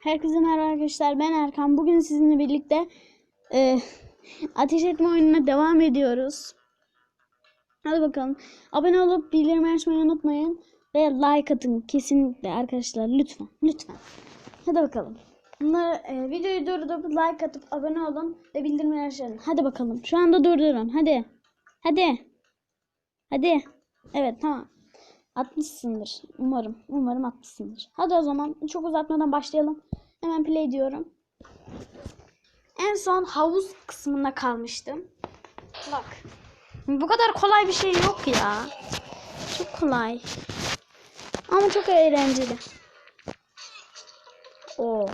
Herkese merhaba arkadaşlar. Ben Erkan. Bugün sizinle birlikte e, ateş etme oyununa devam ediyoruz. Hadi bakalım. Abone olup bildirim açmayı unutmayın. Ve like atın kesinlikle arkadaşlar. Lütfen. Lütfen. Hadi bakalım. Bunları, e, videoyu durdurup like atıp abone olun ve bildirimleri açın. Hadi bakalım. Şu anda durdurun. Hadi. Hadi. Hadi. Evet tamam. Atmışsındır. Umarım. Umarım atmışsındır. Hadi o zaman çok uzatmadan başlayalım. Hemen play diyorum. En son havuz kısmında kalmıştım. Bak. Bu kadar kolay bir şey yok ya. Çok kolay. Ama çok eğlenceli. Oo.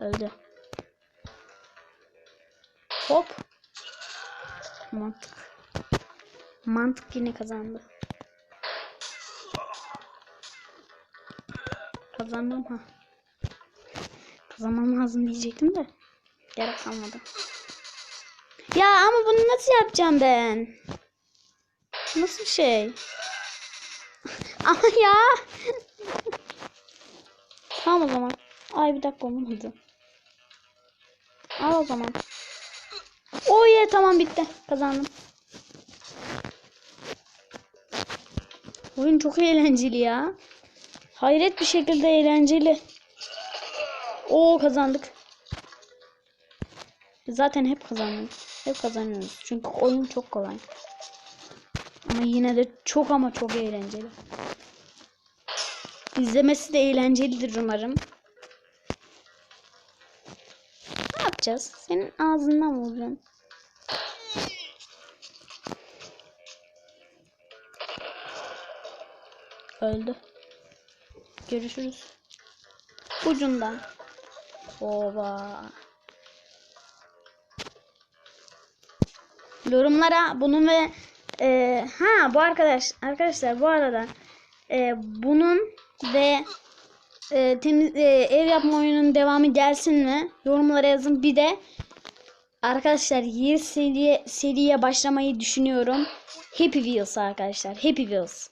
Öldü. Hop. Mantık. Mantık yine kazandı. Kazandım ha. Kazanmam lazım diyecektim de. Gerek kalmadı. Ya ama bunu nasıl yapacağım ben? Nasıl şey? ama ya. tamam o zaman. Ay bir dakika olmadı. Al o zaman. Oh yeah tamam bitti. Kazandım. Oyun çok eğlenceli ya. Hayret bir şekilde eğlenceli. Oo kazandık. Zaten hep kazanıyoruz. Hep kazanıyoruz. Çünkü oyun çok kolay. Ama yine de çok ama çok eğlenceli. İzlemesi de eğlencelidir umarım. Ne yapacağız? Senin ağzından vuracağım. Öldü. Görüşürüz. Ucundan. Oba. Yorumlara bunun ve e, ha bu arkadaş arkadaşlar bu arada e, bunun ve e, temiz, e, ev yapma oyunun devamı gelsin mi? Yorumlara yazın. Bir de arkadaşlar yeni seriye, seriye başlamayı düşünüyorum. Happy Wheels arkadaşlar. Happy Wheels.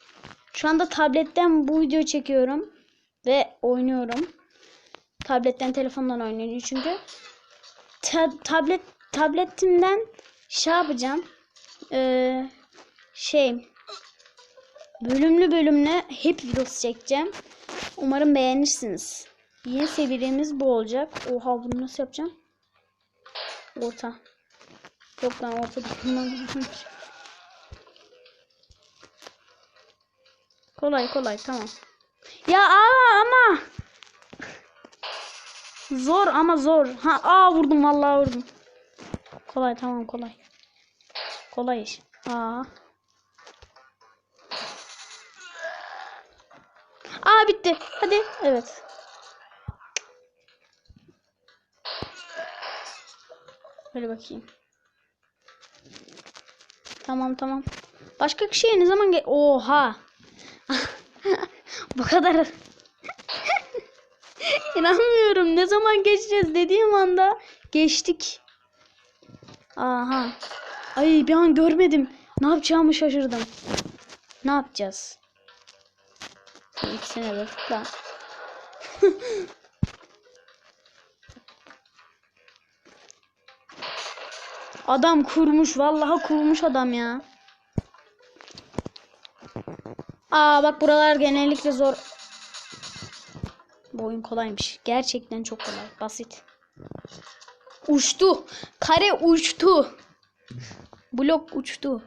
Şu anda tabletten bu video çekiyorum ve oynuyorum. Tabletten telefondan oynuyorum çünkü. Ta- tablet tabletimden şey yapacağım. Ee, şey bölümlü bölümlü hep videosu çekeceğim. Umarım beğenirsiniz. Yeni serimiz bu olacak. Oha bunu nasıl yapacağım? Orta. Yok lan orta değil. Kolay kolay tamam. Ya aa ama zor ama zor. Ha aa vurdum vallahi vurdum. Kolay tamam kolay. Kolay iş. Aa. Aa bitti. Hadi. Evet. Böyle bakayım. Tamam tamam. Başka kişiye ne zaman gel... Oha. Bu kadar. İnanmıyorum. Ne zaman geçeceğiz dediğim anda geçtik. Aha. Ay bir an görmedim. Ne yapacağımı şaşırdım. Ne yapacağız? İkisine de tıkla. adam kurmuş. Vallahi kurmuş adam ya. Aa bak buralar genellikle zor. Bu oyun kolaymış. Gerçekten çok kolay. Basit. Uçtu. Kare uçtu. Blok uçtu.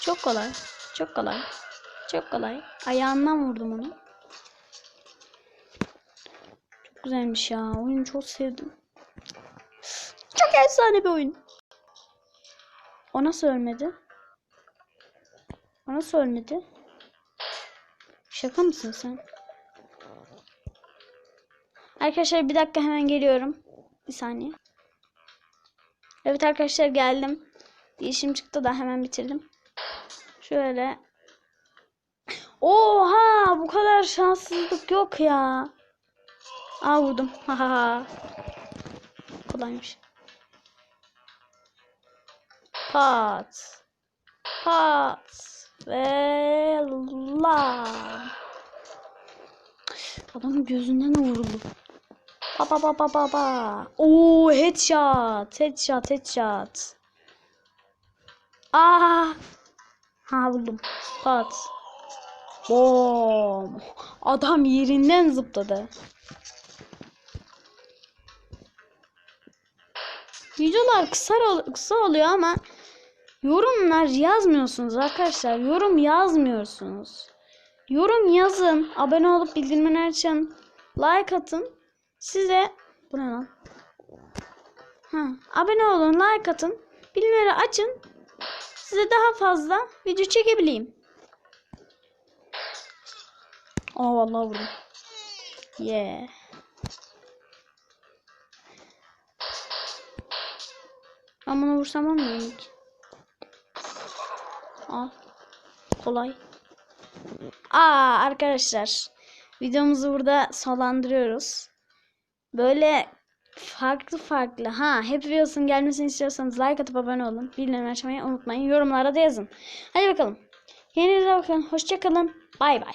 Çok kolay. Çok kolay. Çok kolay. Ayağından vurdum onu. Çok güzelmiş ya. Oyunu çok sevdim. Çok efsane bir oyun. O nasıl ölmedi? O nasıl? Şaka mısın sen? Arkadaşlar bir dakika hemen geliyorum. Bir saniye. Evet arkadaşlar geldim. Bir işim çıktı da hemen bitirdim. Şöyle. Oha bu kadar şanssızlık yok ya. Aa vurdum. Kolaymış. Pat. Pat. Ve la. Adamın gözünden vuruldu. Ba ba ba ba ba ba. Oo headshot. Headshot headshot. Aa. Ha buldum. Pat. Bom. Adam yerinden zıpladı. Videolar kısa, kısa oluyor ama yorumlar yazmıyorsunuz arkadaşlar. Yorum yazmıyorsunuz. Yorum yazın. Abone olup bildirimleri açın. Like atın. Size bu ne lan? Ha, abone olun, like atın. Bildirimleri açın. Size daha fazla video çekebileyim. Aa vallahi vurdum. Yeah. Bunu vursam olmuyor mu ki? Al. Kolay. Aa arkadaşlar. Videomuzu burada sonlandırıyoruz. Böyle farklı farklı. Ha hep videosunun gelmesini istiyorsanız like atıp abone olun. Bildirim açmayı unutmayın. Yorumlara da yazın. Hadi bakalım. Kendinize bakın. Hoşçakalın. Bay bay.